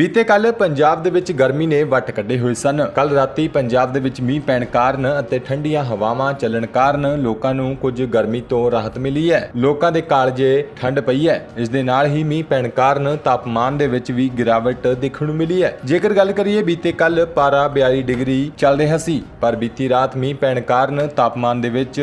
ਬੀਤੇ ਕੱਲ ਪੰਜਾਬ ਦੇ ਵਿੱਚ ਗਰਮੀ ਨੇ ਵੱਟ ਕੱਢੇ ਹੋਏ ਸਨ। ਕੱਲ ਰਾਤੀ ਪੰਜਾਬ ਦੇ ਵਿੱਚ ਮੀਂਹ ਪੈਣ ਕਾਰਨ ਅਤੇ ਠੰਡੀਆਂ ਹਵਾਵਾਂ ਚੱਲਣ ਕਾਰਨ ਲੋਕਾਂ ਨੂੰ ਕੁਝ ਗਰਮੀ ਤੋਂ ਰਾਹਤ ਮਿਲੀ ਹੈ। ਲੋਕਾਂ ਦੇ ਕਾਲਜੇ ਠੰਡ ਪਈ ਹੈ। ਇਸ ਦੇ ਨਾਲ ਹੀ ਮੀਂਹ ਪੈਣ ਕਾਰਨ ਤਾਪਮਾਨ ਦੇ ਵਿੱਚ ਵੀ ਗਿਰਾਵਟ ਦੇਖਣ ਨੂੰ ਮਿਲੀ ਹੈ। ਜੇਕਰ ਗੱਲ ਕਰੀਏ ਬੀਤੇ ਕੱਲ ਪਾਰਾ 42 ਡਿਗਰੀ ਚੱਲ ਰਿਹਾ ਸੀ, ਪਰ ਬੀਤੀ ਰਾਤ ਮੀਂਹ ਪੈਣ ਕਾਰਨ ਤਾਪਮਾਨ ਦੇ ਵਿੱਚ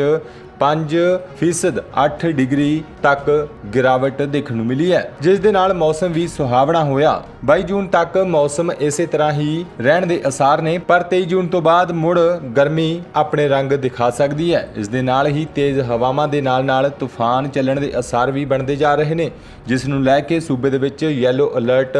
5 ਫੀਸਦ 8 ਡਿਗਰੀ ਤੱਕ ਗਿਰਾਵਟ ਦੇਖਣ ਨੂੰ ਮਿਲੀ ਹੈ। ਜਿਸ ਦੇ ਨਾਲ ਮੌਸਮ ਵੀ ਸੁਹਾਵਣਾ ਹੋਇਆ। 22 ਜੂਨ ਤੱਕ ਮੌਸਮ ਇਸੇ ਤਰ੍ਹਾਂ ਹੀ ਰਹਿਣ ਦੇ ਅਸਾਰ ਨੇ, ਪਰ 23 ਜੂਨ ਤੋਂ ਬਾਅਦ ਮੁੜ ਗਰਮੀ ਆਪਣੇ ਰੰਗ ਦਿਖਾ ਸਕਦੀ ਹੈ। ਇਸ ਦੇ ਨਾਲ ਹੀ ਤੇਜ਼ ਹਵਾਵਾਂ ਦੇ ਨਾਲ ਨਾਲ ਤੂਫਾਨ ਚੱਲਣ ਦੇ ਅਸਾਰ ਵੀ ਬਣਦੇ ਜਾ ਰਹੇ ਨੇ, ਜਿਸ ਨੂੰ ਲੈ ਕੇ ਸੂਬੇ ਦੇ ਵਿੱਚ ਯੈਲੋ ਅਲਰਟ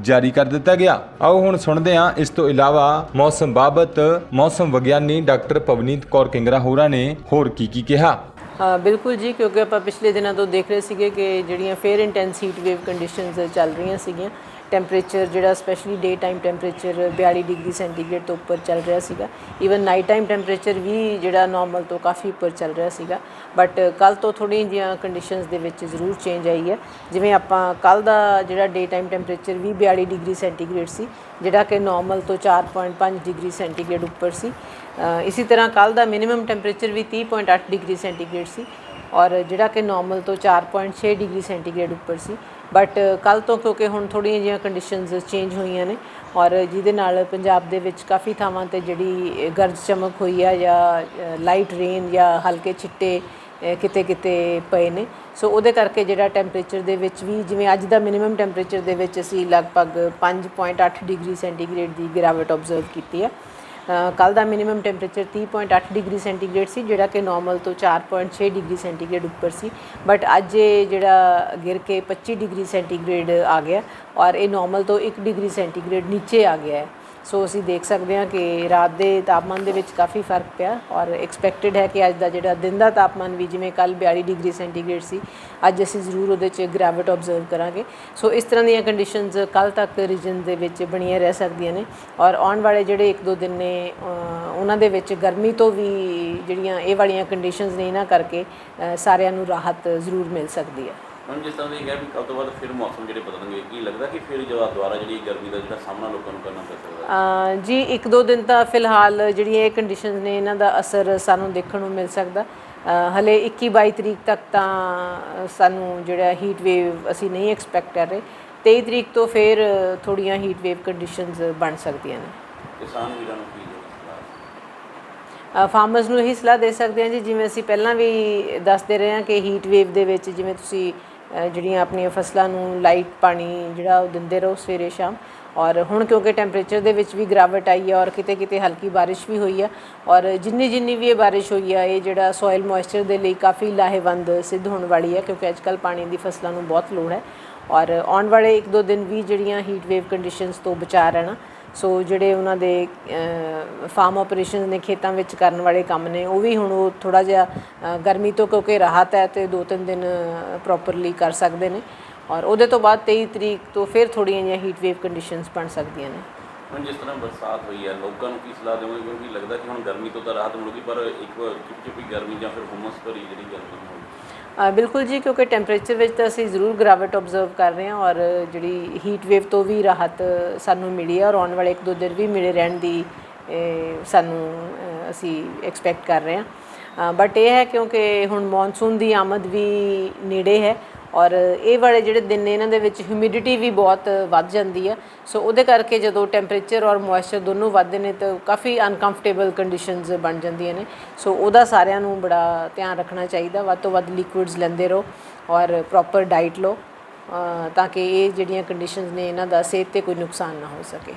ਜਾਰੀ ਕਰ ਦਿੱਤਾ ਗਿਆ। ਆਓ ਹੁਣ ਸੁਣਦੇ ਹਾਂ ਇਸ ਤੋਂ ਇਲਾਵਾ ਮੌਸਮ ਬਾਬਤ ਮੌਸਮ ਵਿਗਿਆਨੀ ਡਾਕਟਰ ਪਵਨੀਤ ਕੌਰ ਕਿੰਗਰਾ ਹੋਰਾਂ ਨੇ ਹੋਰ ਕੀ ਕੀ ਕਿਹਾ। ਹਾਂ, ਬਿਲਕੁਲ ਜੀ, ਕਿਉਂਕਿ ਆਪਾਂ ਪਿਛਲੇ ਦਿਨਾਂ ਤੋਂ ਦੇਖ ਰਹੇ ਸੀਗੇ ਕਿ ਜਿਹੜੀਆਂ fair intense heat wave conditions ਚੱਲ ਰਹੀਆਂ ਸੀਗੀਆਂ ਟੈਂਪਰੇਚਰ ਜਿਹੜਾ specially day time temperature 42 degree centigrade ਤੋਂ ਉੱਪਰ ਚੱਲ ਰਿਹਾ ਸੀਗਾ। ਈਵਨ ਨਾਈਟ ਟਾਈਮ ਟੈਂਪਰੇਚਰ ਵੀ ਜਿਹੜਾ ਨਾਰਮਲ ਤੋਂ ਕਾਫੀ ਉੱਪਰ ਚੱਲ ਰਿਹਾ ਸੀਗਾ। ਬਟ ਕੱਲ ਤੋਂ ਥੋੜ੍ਹੀਆਂ ਜਿਹੀਆਂ ਕੰਡੀਸ਼ਨਸ ਦੇ ਵਿੱਚ ਜ਼ਰੂਰ ਚੇਂਜ ਆਈ ਹੈ। ਜਿਵੇਂ ਆਪਾਂ ਕੱਲ ਦਾ ਜਿਹੜਾ ਡੇ ਟਾਈਮ ਟੈਂਪਰੇਚਰ ਵੀ 42 ਡਿਗਰੀ ਸੈਂਟੀਗ੍ਰੇਡ ਸੀ ਜਿਹੜਾ ਕਿ ਨਾਰਮਲ ਤੋਂ 4.5 ਡਿਗਰੀ ਸੈਂਟੀਗ੍ਰੇਡ ਉੱਪਰ ਸੀ। ਅ, ਇਸੇ ਤਰ੍ਹਾਂ ਕੱਲ ਦਾ ਮਿਨੀਮਮ ਟੈਂਪਰੇਚਰ ਵੀ 30.8 ਡਿਗਰੀ ਸੈਂਟੀਗ੍ਰੇਡ ਸੀ। ਔਰ ਜਿਹੜਾ ਕਿ ਨਾਰਮਲ ਤੋਂ 4.6 ਡਿਗਰੀ ਸੈਂਟੀਗ੍ਰੇਡ ਉੱਪਰ ਸੀ। ਬਟ ਕੱਲ ਤੋਂ ਕਿਉਂਕਿ ਹੁਣ ਥੋੜ੍ਹੀਆਂ ਜਿਹੀਆਂ ਕੰਡੀਸ਼ਨਸ ਚੇਂਜ ਹੋਈਆਂ ਨੇ ਔਰ ਜਿਹਦੇ ਨਾਲ ਪੰਜਾਬ ਦੇ ਵਿੱਚ ਕਾਫੀ ਥਾਵਾਂ ਤੇ ਜਿਹੜੀ ਗਰਜ ਚਮਕ ਹੋਈ ਆ ਜਾਂ ਲਾਈਟ ਰੇਨ ਜਾਂ ਹਲਕੇ ਛਿੱਟੇ ਕਿਤੇ ਕਿਤੇ ਪਏ ਨੇ। ਸੋ ਉਹਦੇ ਕਰਕੇ ਜਿਹੜਾ ਟੈਂਪਰੇਚਰ ਦੇ ਵਿੱਚ ਵੀ ਜਿਵੇਂ ਅੱਜ ਦਾ ਮਿਨੀਮਮ ਟੈਂਪਰੇਚਰ ਦੇ ਵਿੱਚ ਅਸੀਂ ਲਗਭਗ 5.8 ਡਿਗਰੀ ਸੈਂਟੀਗ੍ਰੇਡ ਦੀ ਗਿਰਾਵਟ ਆਬਜ਼ਰਵ ਕੀਤੀ ਆ। ਕੱਲ ਦਾ ਮਿਨੀਮਮ ਟੈਂਪਰੇਚਰ 30.8 ਡਿਗਰੀ ਸੈਂਟੀਗ੍ਰੇਡ ਸੀ, ਜਿਹੜਾ ਕਿ ਨਾਰਮਲ ਤੋਂ 4.6 ਡਿਗਰੀ ਸੈਂਟੀਗ੍ਰੇਡ ਉੱਪਰ ਸੀ। ਬਟ ਅੱਜ ਇਹ ਜਿਹੜਾ ਗਿਰ ਕੇ 25 ਡਿਗਰੀ ਸੈਂਟੀਗ੍ਰੇਡ ਆ ਗਿਆ ਔਰ ਇਹ ਨਾਰਮਲ ਤੋਂ 1 ਡਿਗਰੀ ਸੈਂਟੀਗ੍ਰੇਡ ਨੀਚੇ ਆ ਗਿਆ ਹੈ। ਸੋ ਅਸੀਂ ਦੇਖ ਸਕਦੇ ਹਾਂ ਕਿ ਰਾਤ ਦੇ ਤਾਪਮਾਨ ਦੇ ਵਿੱਚ ਕਾਫੀ ਫ਼ਰਕ ਪਿਆ ਔਰ ਐਕਸਪੈਕਟਡ ਹੈ ਕਿ ਅੱਜ ਦਾ ਜਿਹੜਾ ਦਿਨ ਦਾ ਤਾਪਮਾਨ ਵੀ ਜਿਵੇਂ ਕੱਲ 42 ਡਿਗਰੀ ਸੈਂਟੀਗ੍ਰੇਡ ਸੀ, ਅੱਜ ਅਸੀਂ ਜ਼ਰੂਰ ਉਹਦੇ 'ਚ ਗ੍ਰੈਵਿਟ ਆਬਜ਼ਰਵ ਕਰਾਂਗੇ। ਸੋ ਇਸ ਤਰ੍ਹਾਂ ਦੀਆਂ ਕੰਡੀਸ਼ਨਸ ਕੱਲ ਤੱਕ ਰੀਜਨ ਦੇ ਵਿੱਚ ਬਣੀਆਂ ਰਹਿ ਸਕਦੀਆਂ ਨੇ ਔਰ ਆਉਣ ਵਾਲੇ ਜਿਹੜੇ ਇੱਕ ਦੋ ਦਿਨ ਨੇ ਉਹਨਾਂ ਦੇ ਵਿੱਚ ਗਰਮੀ ਤੋਂ ਵੀ ਜਿਹੜੀਆਂ ਇਹ ਵਾਲੀਆਂ ਕੰਡੀਸ਼ਨਸ ਨੇ, ਇਹਨਾਂ ਕਰਕੇ ਸਾਰਿਆਂ ਨੂੰ ਰਾਹਤ ਜ਼ਰੂਰ ਮਿਲ ਸਕਦੀ ਹੈ। ਹੁਣ ਜਿਸ ਤਰ੍ਹਾਂ ਦੀ ਕਿਹਾ ਵੀ ਕੱਲ ਤੋਂ ਬਾਅਦ ਫਿਰ ਮੌਸਮ ਜਿਹੜੇ ਬਦਲਣਗੇ ਕੀ ਲੱਗਦਾ ਕਿ ਫਿਰ ਜਵਾਬ ਦੁਆਰਾ ਜਿਹੜੀ ਗਰਮੀ ਦਾ ਜਿਹੜਾ ਸਾਹਮਣਾ ਲੋਕਾਂ ਨੂੰ ਕਰਨਾ ਪੈ ਸਕਦਾ? ਜੀ ਇੱਕ ਦੋ ਦਿਨ ਤਾਂ ਫਿਲਹਾਲ ਜਿਹੜੀਆਂ ਇਹ ਕੰਡੀਸ਼ਨਸ ਨੇ ਇਹਨਾਂ ਦਾ ਅਸਰ ਸਾਨੂੰ ਦੇਖਣ ਨੂੰ ਮਿਲ ਸਕਦਾ। ਹਲੇ 21 22 ਤਰੀਕ ਤੱਕ ਤਾਂ ਸਾਨੂੰ ਜਿਹੜਾ ਹੀਟ ਵੇਵ ਅਸੀਂ ਨਹੀਂ ਐਕਸਪੈਕਟ ਕਰ ਰਹੇ। 23 ਤਰੀਕ ਤੋਂ ਫਿਰ ਥੋੜੀਆਂ ਹੀਟ ਵੇਵ ਕੰਡੀਸ਼ਨਸ ਬਣ ਸਕਦੀਆਂ ਨੇ। ਕਿਸਾਨ ਵੀਰਾਂ ਨੂੰ ਕੀ ਫਾਰਮਰਸ ਨੂੰ ਇਹੀ ਸਲਾਹ ਦੇ ਸਕਦੇ ਹਾਂ ਜੀ ਜਿਵੇਂ ਅਸੀਂ ਪਹਿਲਾਂ ਵੀ ਦੱਸਦੇ ਰਹੇ ਹਾਂ ਕਿ ਹੀਟ ਵੇਵ ਦੇ ਵਿੱਚ ਜਿਵੇਂ ਤੁਸੀਂ ਜਿਹੜੀਆਂ ਆਪਣੀਆਂ ਫਸਲਾਂ ਨੂੰ ਲਾਈਟ ਪਾਣੀ ਜਿਹੜਾ ਉਹ ਦਿੰਦੇ ਰਹੋ ਸਵੇਰੇ ਸ਼ਾਮ। ਔਰ ਹੁਣ ਕਿਉਂਕਿ ਟੈਂਪਰੇਚਰ ਦੇ ਵਿੱਚ ਵੀ ਗਿਰਾਵਟ ਆਈ ਹੈ ਔਰ ਕਿਤੇ ਕਿਤੇ ਹਲਕੀ ਬਾਰਿਸ਼ ਵੀ ਹੋਈ ਹੈ। ਔਰ ਜਿੰਨੀ ਜਿੰਨੀ ਵੀ ਇਹ ਬਾਰਿਸ਼ ਹੋਈ ਹੈ, ਇਹ ਜਿਹੜਾ ਸੋਇਲ ਮੋਇਸਚਰ ਦੇ ਲਈ ਕਾਫੀ ਲਾਹੇਵੰਦ ਸਿੱਧ ਹੋਣ ਵਾਲੀ ਹੈ ਕਿਉਂਕਿ ਅੱਜਕੱਲ ਪਾਣੀ ਦੀ ਫਸਲਾਂ ਨੂੰ ਬਹੁਤ ਲੋੜ ਹੈ। ਔਰ ਆਉਣ ਵਾਲੇ ਇੱਕ ਦੋ ਦਿਨ ਵੀ ਜਿਹੜੀਆਂ ਹੀਟ ਵੇਵ ਕੰਡੀਸ਼ਨਸ ਤੋਂ ਬਚਾ ਰਹਿਣਾ ਸੋ ਜਿਹੜੇ ਉਹਨਾਂ ਦੇ ਫਾਰਮ ਆਪਰੇਸ਼ਨਸ ਨੇ ਖੇਤਾਂ ਵਿੱਚ ਕਰਨ ਵਾਲੇ ਕੰਮ ਨੇ, ਉਹ ਵੀ ਹੁਣ ਉਹ ਥੋੜਾ ਜਿਹਾ ਗਰਮੀ ਤੋਂ ਕਿਉਂਕਿ ਰਾਹਤ ਹੈ ਤੇ ਦੋ ਤਿੰਨ ਦਿਨ ਪ੍ਰੋਪਰਲੀ ਕਰ ਸਕਦੇ ਨੇ। ਔਰ ਉਹਦੇ ਤੋਂ ਬਾਅਦ 23 ਤਰੀਕ ਤੋਂ ਫਿਰ ਥੋੜੀਆਂ ਜਿਹੀਆਂ ਹੀਟ ਵੇਵ ਕੰਡੀਸ਼ਨਸ ਬਣ ਸਕਦੀਆਂ ਨੇ। ਹੁਣ ਜਿਸ ਤਰ੍ਹਾਂ ਬਰਸਾਤ ਹੋਈ ਹੈ, ਲੋਕਾਂ ਨੂੰ ਕੀ ਸਲਾਹ ਦੇਵੋਗੇ? ਕਿਉਂਕਿ ਲੱਗਦਾ ਕਿ ਹੁਣ ਗਰਮੀ ਤੋਂ ਤਾਂ ਰਾਹਤ ਮਿਲੂਗੀ, ਪਰ ਇੱਕ ਚਿਪਚਿਪੀ ਗਰਮੀ ਜਾਂ ਫਿਰ ਹੁਮਸ ਭਰੀ ਜਿਹੜੀ ਗਰਮੀ ਹੋਊਗੀ। ਬਿਲਕੁਲ ਜੀ, ਕਿਉਂਕਿ ਟੈਂਪਰੇਚਰ ਵਿੱਚ ਤਾਂ ਅਸੀਂ ਜ਼ਰੂਰ ਗ੍ਰਾਵਿਟ ਆਬਜ਼ਰਵ ਕਰ ਰਹੇ ਹਾਂ ਔਰ ਜਿਹੜੀ ਹੀਟ ਵੇਵ ਤੋਂ ਵੀ ਰਾਹਤ ਸਾਨੂੰ ਮਿਲੀ ਹੈ ਔਰ ਆਉਣ ਵਾਲੇ ਇੱਕ ਦੋ ਦਿਨ ਵੀ ਮਿਲੇ ਰਹਿਣ ਦੀ ਸਾਨੂੰ ਅਸੀਂ ਐਕਸਪੈਕਟ ਕਰ ਰਹੇ ਹਾਂ। ਬਟ ਇਹ ਹੈ ਕਿਉਂਕਿ ਹੁਣ ਮੌਨਸੂਨ ਦੀ ਆਮਦ ਵੀ ਨੇੜੇ ਹੈ। ਔਰ ਇਹ ਵਾਲੇ ਜਿਹੜੇ ਦਿਨ ਨੇ, ਇਹਨਾਂ ਦੇ ਵਿੱਚ ਹਿਊਮਿਡਿਟੀ ਵੀ ਬਹੁਤ ਵੱਧ ਜਾਂਦੀ ਹੈ। ਸੋ ਉਹਦੇ ਕਰਕੇ ਜਦੋਂ ਟੈਂਪਰੇਚਰ ਔਰ ਮੋਇਸਚਰ ਦੋਨੋਂ ਵੱਧਦੇ ਨੇ, ਤਾਂ ਕਾਫੀ ਅਨਕੰਫਰਟੇਬਲ ਕੰਡੀਸ਼ਨਸ ਬਣ ਜਾਂਦੀਆਂ ਨੇ। ਸੋ ਉਹਦਾ ਸਾਰਿਆਂ ਨੂੰ ਬੜਾ ਧਿਆਨ ਰੱਖਣਾ ਚਾਹੀਦਾ। ਵੱਧ ਤੋਂ ਵੱਧ ਲਿਕੁਇਡਸ ਲੈਂਦੇ ਰਹੋ ਔਰ ਪ੍ਰੋਪਰ ਡਾਈਟ ਲਓ ਤਾਂ ਕਿ ਇਹ ਜਿਹੜੀਆਂ ਕੰਡੀਸ਼ਨਸ ਨੇ, ਇਹਨਾਂ ਦਾ ਸਿਹਤ ਤੇ ਕੋਈ ਨੁਕਸਾਨ ਨਾ ਹੋ ਸਕੇ।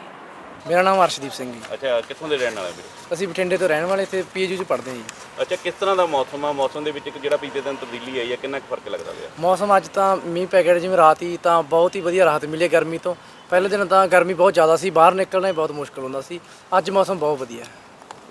ਮੇਰਾ ਨਾਮ ਅਰਸ਼ਦੀਪ ਸਿੰਘ ਜੀ। ਅੱਛਾ ਕਿੱਥੋਂ ਦੇ ਰਹਿਣ ਵਾਲੇ ਵੀਰੇ? ਅਸੀਂ ਬਠਿੰਡੇ ਤੋਂ ਰਹਿਣ ਵਾਲੇ ਤੇ ਪੀਏਯੂ ਚ ਪੜ੍ਹਦੇ ਹਾਂ ਜੀ। ਅੱਛਾ ਕਿਸ ਤਰ੍ਹਾਂ ਦਾ ਮੌਸਮ ਆ? ਮੌਸਮ ਦੇ ਵਿੱਚ ਇੱਕ ਜਿਹੜਾ ਪਿਛਲੇ ਦਿਨ ਤਬਦੀਲੀ ਆਈ ਹੈ ਕਿੰਨਾ ਕੁ ਫ਼ਰਕ ਲੱਗਦਾ ਪਿਆ? ਮੌਸਮ ਅੱਜ ਤਾਂ ਮੀਂਹ ਪੈ ਗਿਆ ਜਿਵੇਂ ਰਾਤ ਹੀ ਤਾਂ ਬਹੁਤ ਹੀ ਵਧੀਆ ਰਾਹਤ ਮਿਲੀ ਹੈ ਗਰਮੀ ਤੋਂ। ਪਹਿਲੇ ਦਿਨ ਤਾਂ ਗਰਮੀ ਬਹੁਤ ਜ਼ਿਆਦਾ ਸੀ ਬਾਹਰ ਨਿਕਲਣਾ ਹੀ ਬਹੁਤ ਮੁਸ਼ਕਲ ਹੁੰਦਾ ਸੀ। ਅੱਜ ਮੌਸਮ ਬਹੁਤ ਵਧੀਆ ਹੈ।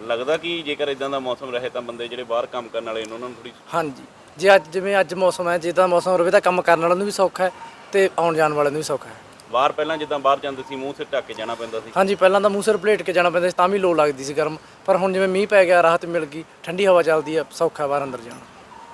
ਲੱਗਦਾ ਕਿ ਜੇਕਰ ਇਦਾਂ ਦਾ ਮੌਸਮ ਰਹੇ ਤਾਂ ਬੰਦੇ ਜਿਹੜੇ ਬਾਹਰ ਕੰਮ ਕਰਨ ਵਾਲੇ ਨੇ ਉਹਨਾਂ ਨੂੰ ਥੋੜੀ ਹਾਂਜੀ। ਜੇ ਅੱਜ ਜਿਵੇਂ ਅੱਜ ਮੌਸਮ ਹੈ ਜੇ ਤਾਂ ਮੌਸਮ ਰਵੇ ਤਾਂ ਕੰਮ ਕਰਨ ਵਾਲਿਆਂ ਨੂੰ ਵੀ ਸੌਖਾ ਹੈ ਤੇ ਆਉਣ ਜਾਣ ਵਾਲਿਆਂ ਨੂੰ ਵੀ ਸੌਖਾ ਹੈ। ਬਾਹਰ ਪਹਿਲਾਂ ਜਿੱਦਾਂ ਬਾਹਰ ਜਾਂਦੇ ਸੀ ਮੂੰਹ ਸਿਰ ਢੱਕ ਕੇ ਜਾਣਾ ਪੈਂਦਾ ਸੀ। ਹਾਂਜੀ ਪਹਿਲਾਂ ਤਾਂ ਮੂੰਹ ਸਿਰ ਪਲੇਟ ਕੇ ਜਾਣਾ ਪੈਂਦਾ ਸੀ ਤਾਂ ਵੀ ਲੋ ਲੱਗਦੀ ਸੀ ਗਰਮ। ਪਰ ਹੁਣ ਜਿਵੇਂ ਮੀਂਹ ਪੈ ਗਿਆ ਰਾਹਤ ਮਿਲ ਗਈ ਠੰਡੀ ਹਵਾ ਚੱਲਦੀ ਹੈ ਸੌਖਾ ਬਾਹਰ ਅੰਦਰ ਜਾਣਾ।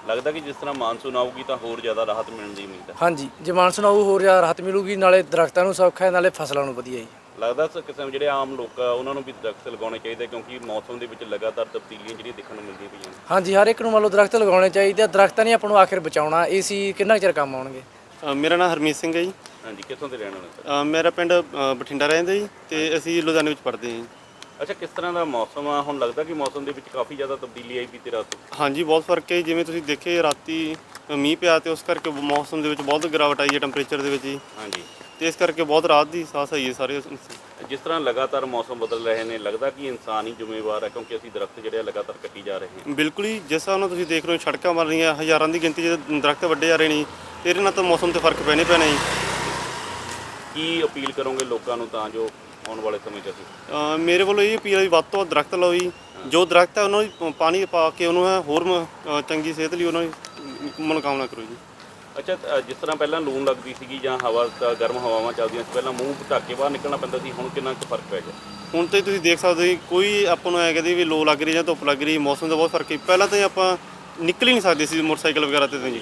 ਲੱਗਦਾ ਕਿ ਜਿਸ ਤਰ੍ਹਾਂ ਮਾਨਸੂਨ ਆਊਗੀ ਤਾਂ ਹੋਰ ਜ਼ਿਆਦਾ ਰਾਹਤ ਮਿਲਣ ਦੀ ਉਮੀਦ ਹੈ। ਹਾਂਜੀ ਜੇ ਮਾਨਸੂਨ ਆਊ ਹੋਰ ਜ਼ਿਆਦਾ ਰਾਹਤ ਮਿਲੂਗੀ ਨਾਲੇ ਦਰਖਤਾਂ ਨੂੰ ਸੌਖਾ ਹੈ ਨਾਲੇ ਫਸਲਾਂ ਨੂੰ ਵਧੀਆ ਜੀ। ਲੱਗਦਾ ਸ- ਕਿਸਮ ਜਿਹੜੇ ਆਮ ਲੋਕ ਆ ਉਹਨਾਂ ਨੂੰ ਵੀ ਦਰਖਤ ਲਗਾਉਣੇ ਚਾਹੀਦੇ ਕਿਉਂਕਿ ਮੌਸਮ ਦੇ ਵਿੱਚ ਲਗਾਤਾਰ ਤਬਦੀਲੀਆਂ ਜਿਹੜੀਆਂ ਦੇਖਣ ਨੂੰ ਮਿਲਦੀਆਂ ਪਈਆਂ ਨੇ। ਹਾਂਜੀ ਹਰ ਇੱਕ ਨੂੰ ਮੰਨ ਲਓ ਦਰਖਤ ਲਗਾਉਣੇ ਚਾਹੀਦੇ ਆ ਦਰਖਤਾਂ ਨੇ ਆਪਾਂ ਨੂੰ ਆਖਿਰ ਬਚਾਉਣਾ ਏਸੀ ਕਿੰਨਾ ਕੁ ਚਿਰ ਕੰਮ ਆਉਣਗੇ? ਅ, ਮੇਰਾ ਨਾਮ ਹਰਮੀਤ ਸਿੰਘ ਹੈ ਜੀ। ਹਾਂਜੀ ਕਿੱਥੋਂ ਦੇ ਰਹਿਣ ਵਾਲੇ ਸਰ? ਅ, ਮੇਰਾ ਪਿੰਡ ਅ, ਬਠਿੰਡਾ ਰਹਿੰਦਾ ਜੀ ਤੇ ਅਸੀਂ ਲੁਧਿਆਣੇ ਵਿੱਚ ਪੜ੍ਹਦੇ ਹਾਂ ਜੀ। ਅੱਛਾ ਕਿਸ ਤਰ੍ਹਾਂ ਦਾ ਮੌਸਮ ਆ? ਹੁਣ ਲੱਗਦਾ ਕਿ ਮੌਸਮ ਦੇ ਵਿੱਚ ਕਾਫੀ ਜ਼ਿਆਦਾ ਤਬਦੀਲੀ ਆਈ ਬੀਤੀ ਰਾਤ ਤੋਂ ਹਾਂਜੀ ਬਹੁਤ ਫ਼ਰਕ ਹੈ ਜਿਵੇਂ ਤੁਸੀਂ ਦੇਖੇ ਰਾਤੀ ਅ, ਮੀਂਹ ਪਿਆ ਤੇ ਉਸ ਕਰਕੇ ਮੌਸਮ ਦੇ ਵਿੱਚ ਬਹੁਤ ਗਿਰਾਵਟ ਆਈ ਹੈ ਟੈਂਪਰੇਚਰ ਦੇ ਵਿੱਚ ਜੀ। ਹਾਂਜੀ। ਤੇ ਇਸ ਕਰਕੇ ਬਹੁਤ ਰਾਤ ਦੀ ਸਾਹ ਸਹੀ ਹੈ ਸਾਰੇ ਜਿਸ ਤਰ੍ਹਾਂ ਲਗਾਤਾਰ ਮੌਸਮ ਬਦਲ ਰਹੇ ਨੇ ਲੱਗਦਾ ਕਿ ਇਨਸਾਨ ਹੀ ਜ਼ਿੰਮੇਵਾਰ ਹੈ ਕਿਉਂਕਿ ਅਸੀਂ ਦਰਖਤ ਜਿਹੜੇ ਆ ਲਗਾਤਾਰ ਕੱਟੀ ਜਾ ਰਹੇ ਹਾਂ। ਬਿਲਕੁਲ ਹੀ ਜਿਸ ਹਿਸਾਬ ਨਾਲ ਤੁਸੀਂ ਦੇਖ ਰਹੇ ਹੋ ਸੜਕਾਂ ਬਣ ਰਹੀਆਂ ਹਜ਼ਾਰਾਂ ਦੀ ਗਿਣਤੀ 'ਚ ਦਰਖਤ ਵੱਡੇ ਜਾ ਰਹੇ ਨੇ ਜੀ, ਤੇ ਇਹਦੇ ਨਾਲ ਤਾਂ ਮੌਸਮ ਤੇ ਫ਼ਰਕ ਪੈਣੇ ਪੈਣਾ ਜੀ। ਕੀ ਅਪੀਲ ਕਰੋਗੇ ਲੋਕਾਂ ਨੂੰ ਤਾਂ ਜੋ ਆਉਣ ਵਾਲੇ ਸਮੇਂ 'ਚ ਅਸੀਂ? ਮੇਰੇ ਵੱਲੋਂ ਇਹ ਅਪੀਲ ਹੈ ਵੀ ਵੱਧ ਤੋਂ ਵੱਧ ਦਰਖਤ ਲਾਓ ਜੀ। ਜੋ ਦਰਖਤ ਹੈ ਉਹਨਾਂ ਨੂੰ ਪ- ਪਾਣੀ ਪਾ ਕੇ ਉਹਨੂੰ ਹੈ ਹੋਰ ਮ- ਚੰਗੀ ਸਿਹਤ ਲਈ ਉਹਨਾਂ ਦੀ ਮਨੋਕਾਮਨਾ ਕਰੋ ਜੀ। ਅੱਛਾ ਅ, ਜਿਸ ਤਰ੍ਹਾਂ ਪਹਿਲਾਂ ਲੂਣ ਲੱਗਦੀ ਸੀਗੀ ਜਾਂ ਹਵਾ ਤਾਂ ਗਰਮ ਹਵਾਵਾਂ ਚੱਲਦੀਆਂ ਸੀ ਪਹਿਲਾਂ ਮੂੰਹ ਢੱਕ ਕੇ ਬਾਹਰ ਨਿਕਲਣਾ ਪੈਂਦਾ ਸੀ ਹੁਣ ਕਿੰਨਾ ਕੁ ਫ਼ਰਕ ਪੈ ਗਿਆ? ਹੁਣ ਤੇ ਤੁਸੀਂ ਦੇਖ ਸਕਦੇ ਹੋ ਕੋਈ ਆਪਾਂ ਨੂੰ ਐ ਕਹਦੇ ਵੀ ਲੋ ਲੱਗ ਰਹੀ ਜਾਂ ਧੁੱਪ ਲੱਗ ਰਹੀ ਮੌਸਮ ਦਾ ਬਹੁਤ ਫ਼ਰਕ ਹੈ। ਪਹਿਲਾਂ ਤਾਂ ਜੀ ਆਪਾਂ ਨਿਕਲ ਹੀ ਨਹੀਂ ਸਕਦੇ ਸੀ ਮੋਟਰਸਾਈਕਲ ਵਗੈਰਾ ਤੇ ਤਾਂ ਜੀ।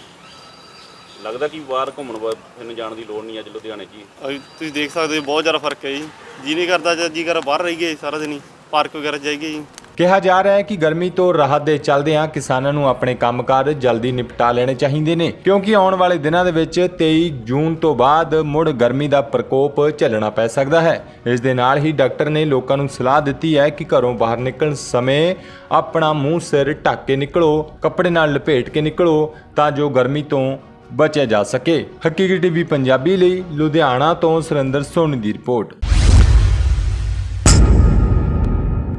ਲੱਗਦਾ ਕਿ ਬਾਹਰ ਘੁੰਮਣ ਵਾ- ਫਿਰਨ ਜਾਣ ਦੀ ਲੋੜ ਨਹੀਂ ਅੱਜ ਲੁਧਿਆਣੇ 'ਚ ਹੀ ਅਹ ਤੁਸੀਂ ਦੇਖ ਸਕਦੇ ਹੋ ਬਹੁਤ ਜ਼ਿਆਦਾ ਫ਼ਰਕ ਹੈ ਜੀ। ਜੀ ਨਹੀਂ ਕਰਦਾ ਜਦ ਜੀ ਕਰ ਬਾਹਰ ਰਹੀਏ ਸਾਰਾ ਦਿਨ ਹੀ ਪਾਰਕ ਵਗੈਰਾ ਜਾਈਏ ਜੀ। ਕਿਹਾ ਜਾ ਰਿਹਾ ਹੈ ਕਿ ਗਰਮੀ ਤੋਂ ਰਾਹਤ ਦੇ ਚੱਲਦਿਆਂ ਕਿਸਾਨਾਂ ਨੂੰ ਆਪਣੇ ਕੰਮਕਾਰ ਜਲਦੀ ਨਿਪਟਾ ਲੈਣੇ ਚਾਹੀਦੇ ਨੇ ਕਿਉਂਕਿ ਆਉਣ ਵਾਲੇ ਦਿਨਾਂ ਦੇ ਵਿੱਚ 23 ਜੂਨ ਤੋਂ ਬਾਅਦ ਮੁੜ ਗਰਮੀ ਦਾ ਪ੍ਰਕੋਪ ਝੱਲਣਾ ਪੈ ਸਕਦਾ ਹੈ। ਇਸ ਦੇ ਨਾਲ ਹੀ ਡਾਕਟਰ ਨੇ ਲੋਕਾਂ ਨੂੰ ਸਲਾਹ ਦਿੱਤੀ ਹੈ ਕਿ ਘਰੋਂ ਬਾਹਰ ਨਿਕਲਣ ਸਮੇਂ ਆਪਣਾ ਮੂੰਹ ਸਿਰ ਢੱਕ ਕੇ ਨਿਕਲੋ ਕੱਪੜੇ ਨਾਲ ਲਪੇਟ ਕੇ ਨਿਕਲੋ ਤਾਂ ਜੋ ਗਰਮੀ ਤੋਂ ਬਚਿਆ ਜਾ ਸਕੇ। ਹਕੀਕੀ ਟੀਵੀ ਪੰਜਾਬੀ ਲਈ ਲੁਧਿਆਣਾ ਤੋਂ ਸੁਰਿੰਦਰ ਸੋਨੀ ਦੀ ਰਿਪੋਰਟ।